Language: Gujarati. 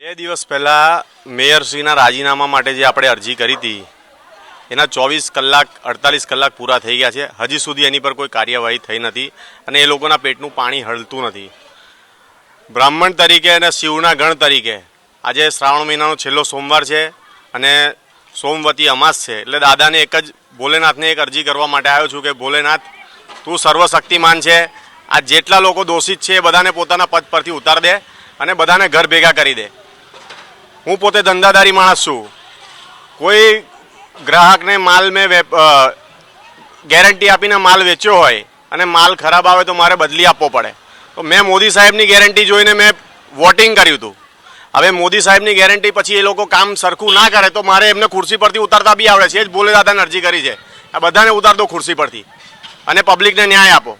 બે દિવસ પહેલાં મેયરશ્રીના રાજીનામા માટે જે આપણે અરજી કરી હતી, એના ચોવીસ કલાક, અડતાલીસ કલાક પૂરા થઈ ગયા છે. હજી સુધી એની પર કોઈ કાર્યવાહી થઈ નથી અને એ લોકોના પેટનું પાણી હળતું નથી. બ્રાહ્મણ તરીકે અને શિવના ગણ તરીકે આજે શ્રાવણ મહિનાનો છેલ્લો સોમવાર છે અને સોમવતી અમાસ છે. એટલે દાદાને એક જ ભોલેનાથને એક અરજી કરવા માટે આવ્યો છું કે, ભોલેનાથ, તું સર્વશક્તિમાન છે આ જેટલા લોકો દોષિત છે એ બધાને પોતાના પદ પરથી ઉતાર દે અને બધાને ઘર ભેગા કરી દે. હું પોતે ધંધાદારી માણસ છું. કોઈ ગ્રાહકને માલ મેં ગેરંટી આપીને માલ વેચ્યો હોય અને માલ ખરાબ આવે તો મારે બદલી આપવો પડે. તો મેં મોદી સાહેબની ગેરંટી જોઈને મેં વોટિંગ કર્યું હતું. હવે મોદી સાહેબની ગેરંટી પછી એ લોકો કામ સરખું ના કરે તો મારે એમને ખુરશી પરથી ઉતારતા બી આવડે છે. એ જ ભોલે દાદાને અરજી કરી છે. આ બધાને ઉતાર દો ખુરશી પરથી. અને પબ્લિકને ન્યાય આપો.